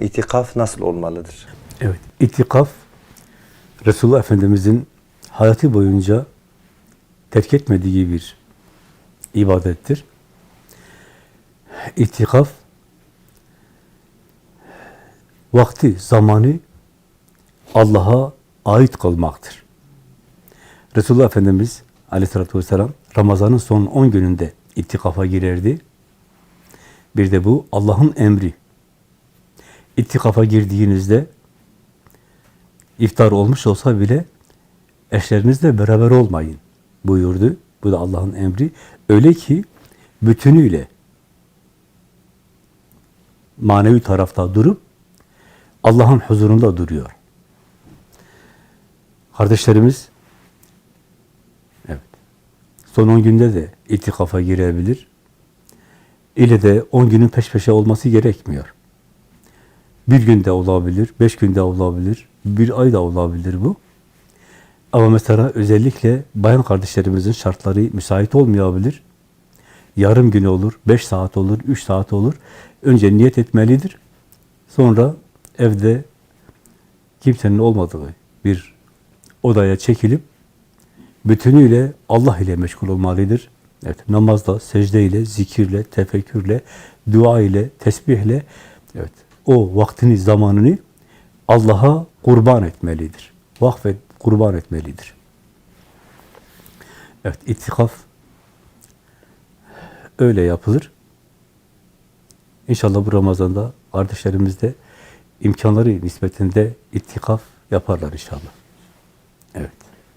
İtikaf nasıl olmalıdır? Evet, itikaf Resulullah Efendimizin hayatı boyunca terk etmediği bir ibadettir. İtikaf vakti, zamanı Allah'a ait kılmaktır. Resulullah Efendimiz aleyhissalatü vesselam Ramazan'ın son 10 gününde itikafa girerdi. Bir de bu Allah'ın emri. İtikafa girdiğinizde iftar olmuş olsa bile eşlerinizle beraber olmayın buyurdu. Bu da Allah'ın emri. Öyle ki bütünüyle manevi tarafta durup Allah'ın huzurunda duruyor. Kardeşlerimiz evet son 10 günde de itikafa girebilir. İle de 10 günün peş peşe olması gerekmiyor. Bir günde olabilir, beş günde olabilir, bir ay da olabilir bu. Ama mesela özellikle bayan kardeşlerimizin şartları müsait olmayabilir. Yarım gün olur, beş saat olur, üç saat olur. Önce niyet etmelidir. Sonra evde kimsenin olmadığı bir odaya çekilip bütünüyle Allah ile meşgul olmalıdır. Evet, namazla, secdeyle, zikirle, tefekkürle, dua ile, tesbihle, evet, o vaktini, zamanını Allah'a kurban etmelidir. Vakfet, kurban etmelidir. Evet, itikaf öyle yapılır. İnşallah bu Ramazan'da kardeşlerimiz de imkanları nispetinde itikaf yaparlar inşallah. Evet.